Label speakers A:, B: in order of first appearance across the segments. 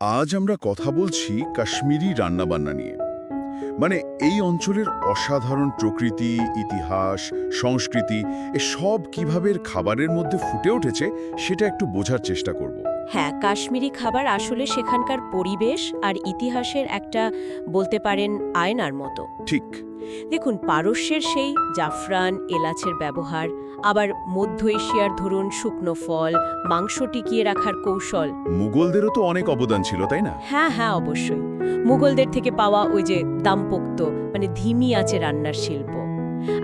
A: আজ আমরা কথা বলছি কাশ্মীরি রান্নাবান্না নিয়ে। মানে এই অঞ্চলের অসাধারণ প্রকৃতি ইতিহাস সংস্কৃতি এ সব কীভাবে খাবারের মধ্যে ফুটে উঠেছে সেটা একটু বোঝার চেষ্টা করব।
B: হ্যাঁ কাশ্মীরি খাবার আসলে সেখানকার পরিবেশ আর ইতিহাসের একটা বলতে পারেন আয়নার মতো।
A: ঠিক।
B: দেখুন পারস্যের সেই জাফরান এলাচের ব্যবহার আবার মধ্য এশিয়ার ধরুন শুকনো ফল মাংস টিকিয়ে রাখার কৌশল।
A: মুঘলদেরও তো অনেক অবদান ছিল তাই না?
B: হ্যাঁ হ্যাঁ অবশ্যই। মুঘলদের থেকে পাওয়া ওই যে দামপোক্ত মানে ধিমি আছে রান্নার শিল্প।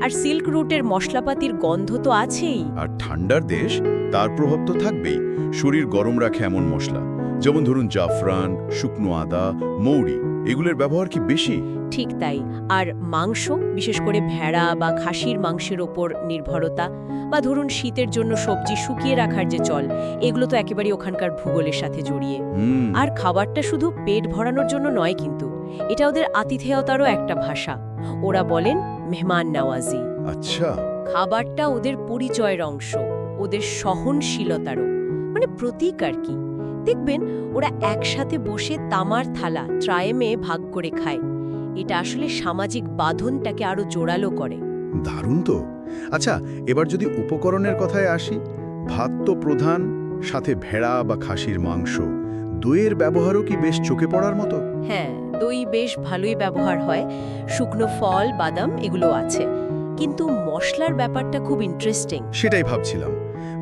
B: আর সিল্ক রুটের মশলাপাতির গন্ধ তো আছেই।
A: আর ঠান্ডার দেশ তার প্রভাব তো থাকবেই। শরীর গরম রাখে এমন মশলা যেমন ধরুন জাফরান শুকনো আদা মৌরি। এগুলোর ব্যবহার কি বেশি?
B: ঠিক তাই। আর মাংস বিশেষ করে ভেড়া বা খাসির মাংসের ওপর নির্ভরতা বা ধরুন শীতের জন্য সবজি শুকিয়ে রাখার যে চল এগুলো তো একেবারে ওখানকার ভূগোলের সাথে জড়িয়ে। আর খাবারটা শুধু পেট ভরানোর জন্য নয় কিন্তু এটা ওদের আতিথেয়তারও একটা ভাষা। ওরা বলেন মেহমান নওয়াজি।
A: আচ্ছা।
B: খাবারটা ওদের পরিচয়ের অংশ ওদের সহনশীলতারও। মানে প্রতীক আর কি। দেখবেন ওরা একসাথে বসে তামার থালা ট্রায়েমে ভাগ করে খায়। এটা আসলে সামাজিক বাঁধনটাকে আরও জোরালো করে।
A: দারুণ তো। আচ্ছা এবার যদি উপকরণের কথায় আসি ভাত তো প্রধান সাথে ভেড়া বা খাসির মাংস দইয়ের ব্যবহারও কি বেশ চোখে পড়ার মতো?
B: হ্যাঁ দই বেশ ভালোই ব্যবহার হয়। শুকনো ফল বাদাম এগুলো আছে। কিন্তু মশলার ব্যাপারটা খুব ইন্টারেস্টিং
A: সেটাই ভাবছিলাম।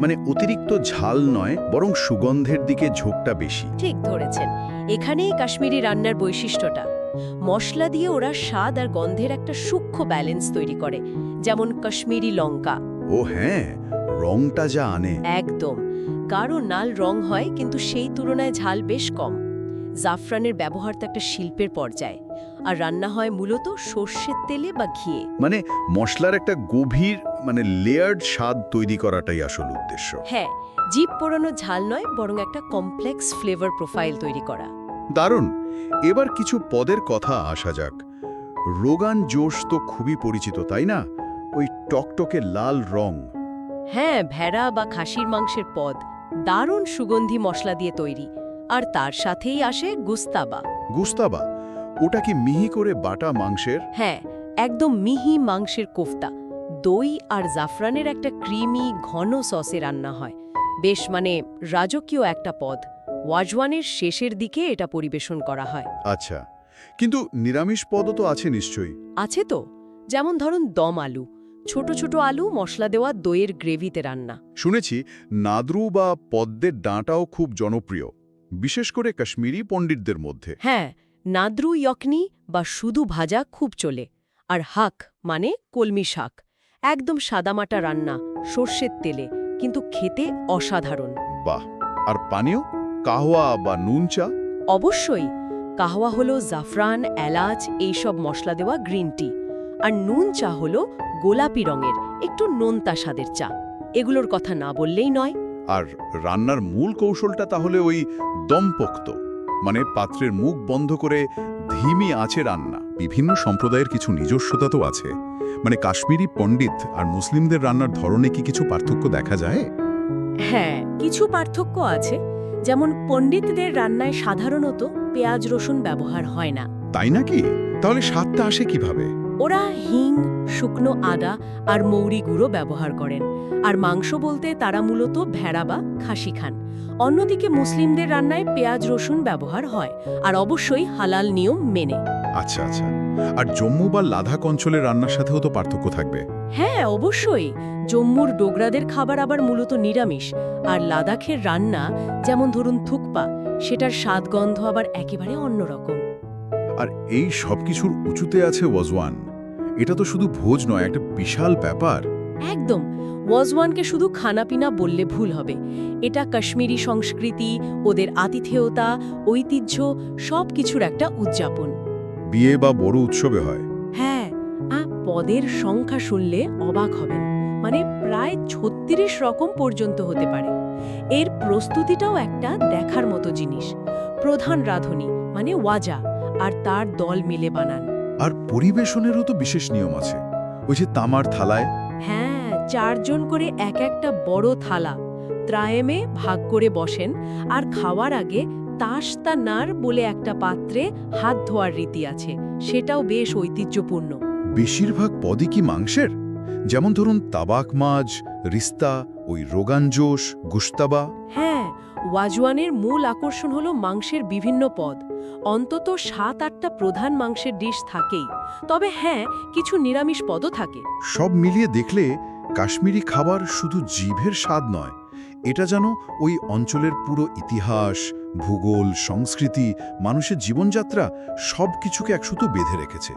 A: মানে অতিরিক্ত ঝাল নয় বরং সুগন্ধের দিকে ঝোঁকটা বেশি।
B: ঠিক ধরেছেন। এখানেই কাশ্মীরি রান্নার বৈশিষ্ট্যটা। মশলা দিয়ে ওরা স্বাদ আর গন্ধের একটা সূক্ষ্ম ব্যালেন্স তৈরি করে যেমন কাশ্মীরি লঙ্কা।
A: ও হ্যাঁ রংটা যা আনে।
B: একদম। কারও নাল রং হয় কিন্তু সেই তুলনায় ঝাল বেশ কম। জাফরানের ব্যবহার তো একটা শিল্পের পর্যায়ে। আর রান্না হয় মূলত সর্ষের তেলে বা ঘিয়ে।
A: মানে মশলার একটা গভীর মানে লেয়ার্ড স্বাদ তৈরি করাটাই আসল উদ্দেশ্য।
B: হ্যাঁ জিপ পোড়ানো ঝাল নয় বরং একটা কমপ্লেক্স ফ্লেভার প্রোফাইল তৈরি করা।
A: দারুণ! এবার কিছু পদের কথা আসা যাক। রোগান জোশ তো খুবই পরিচিত তাই না? ওই টকটকে লাল রং।
B: হ্যাঁ ভেড়া বা খাসির মাংসের পদ। দারুণ সুগন্ধি মশলা দিয়ে তৈরি। আর তার সাথেই আসে গুস্তাবা।
A: গুস্তাবা? ওটা কি মিহি করে বাটা মাংসের?
B: হ্যাঁ একদম মিহি মাংসের কোফতা। দই আর জাফরানের একটা ক্রিমি ঘন সসে রান্না হয়। বেশ মানে রাজকীয় একটা পদ। ওয়াজওয়ানের শেষের দিকে এটা পরিবেশন করা হয়।
A: আচ্ছা কিন্তু নিরামিষ পদও তো আছে নিশ্চয়ই।
B: আছে তো। যেমন ধরুন দম আলু। ছোট ছোট আলু মশলা দেওয়া দইয়ের গ্রেভিতে রান্না।
A: শুনেছি নাদ্রু বা পদ্মের ডাঁটাও খুব জনপ্রিয়। বিশেষ করে কাশ্মীরি পণ্ডিতদের মধ্যে।
B: হ্যাঁ নাদ্রু ইয়কনি বা শুধু ভাজা খুব চলে। আর হাক মানে কলমি শাক। একদম সাদামাটা রান্না সর্ষের তেলে কিন্তু খেতে অসাধারণ।
A: বাহ! আর পানীয়? কাহওয়া বা নুন চা?
B: অবশ্যই। কাহওয়া হলো জাফরান এলাচ এইসব মশলা দেওয়া গ্রিন টি। আর নুন চা হলো গোলাপি রঙের একটু নোনতা স্বাদের চা। এগুলোর কথা না বললেই নয়।
A: আর রান্নার মূল কৌশলটা তাহলে ওই দমপোক্ত মানে পাত্রের মুখ বন্ধ করে ধিমি আছে রান্না। বিভিন্ন সম্প্রদায়ের কিছু নিজস্বতা তো আছে। মানে কাশ্মীরি পণ্ডিত আর মুসলিমদের রান্নার ধরনে কি কিছু পার্থক্য দেখা যায়?
B: হ্যাঁ কিছু পার্থক্য আছে। যেমন পণ্ডিতদের রান্নায় সাধারণত পেঁয়াজ রসুন ব্যবহার হয় না।
A: তাই নাকি? তাহলে স্বাদটা আসে কীভাবে?
B: ওরা হিং শুকনো আদা আর মৌরি গুঁড়ো ব্যবহার করেন। আর মাংস বলতে তারা মূলত ভেড়া বা খাসি খান। অন্যদিকে মুসলিমদের রান্নায় পেঁয়াজ রসুন ব্যবহার হয় আর অবশ্যই হালাল নিয়ম মেনে।
A: আচ্ছা আচ্ছা। আর জম্মু বা লাদাখ অঞ্চলের রান্নার সাথেও তো পার্থক্য থাকবে।
B: হ্যাঁ অবশ্যই। জম্মুর ডোগরাদের খাবার আবার মূলত নিরামিষ। আর লাদাখের রান্না যেমন ধরুন থুকপা সেটার স্বাদগন্ধ আবার একেবারে অন্যরকম।
A: আর এই সব কিছুর উঁচুতে আছে ওয়াজওয়ান। এটা তো শুধু ভোজ নয় একটা বিশাল ব্যাপার।
B: একদম। ওয়াজওয়ানকে শুধু খানাপিনা বললে ভুল হবে। এটা কাশ্মীরি সংস্কৃতি ওদের আতিথেয়তা ঐতিহ্য সব কিছুর একটা উদযাপন।
A: বিয়ে বা বড় উৎসবে হয়।
B: হ্যাঁ আ পদের সংখ্যা শুনলে অবাক হবেন। মানে প্রায় ছত্রিশ রকম পর্যন্ত হতে পারে। এর প্রস্তুতিটাও একটা দেখার মতো জিনিস। প্রধান রাঁধুনি মানে ওয়াজা আর তার দল মিলে বানান।
A: আর পরিবেশনেরও তো বিশেষ নিয়ম আছে। ওই যে তামার থালায়।
B: হ্যাঁ চারজন করে এক একটা বড় থালা। ত্রায়েমে ভাগ করে বসেন আর খাওয়ার আগে তাসতানার বলে একটা পাত্রে হাত ধোয়ার রীতি আছে। সেটাও বেশ ঐতিহ্যপূর্ণ।
A: বেশিরভাগ পদই কি মাংসের? যেমন ধরুন তাবাক মাছ রিস্তা ওই রোগানজোশ গুস্তাবা।
B: হ্যাঁ ওয়াজওয়ানের মূল আকর্ষণ হলো মাংসের বিভিন্ন পদ। অন্তত সাত আটটা প্রধান মাংসের ডিশ থাকেই। তবে হ্যাঁ কিছু নিরামিষ পদও থাকে।
A: সব মিলিয়ে দেখলে কাশ্মীরি খাবার শুধু জিভের স্বাদ নয় এটা যেন ওই অঞ্চলের পুরো ইতিহাস ভূগোল সংস্কৃতি মানুষের জীবনযাত্রা সব কিছুকে একসুতো বেঁধে রেখেছে।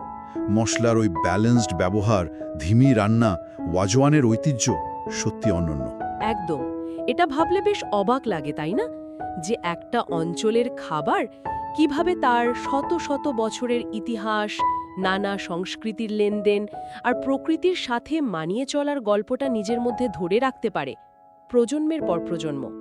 A: মশলার ওই ব্যালেন্সড ব্যবহার ধিমি রান্না ওয়াজওয়ানের ঐতিহ্য সত্যি অনন্য।
B: একদম। এটা ভাবলে বেশ অবাক লাগে, তাই না? যে একটা অঞ্চলের খাবার কীভাবে তার শত শত বছরের ইতিহাস, নানা সংস্কৃতির লেনদেন আর প্রকৃতির সাথে মানিয়ে চলার গল্পটা নিজের মধ্যে ধরে রাখতে পারে প্রজন্মের পর প্রজন্ম।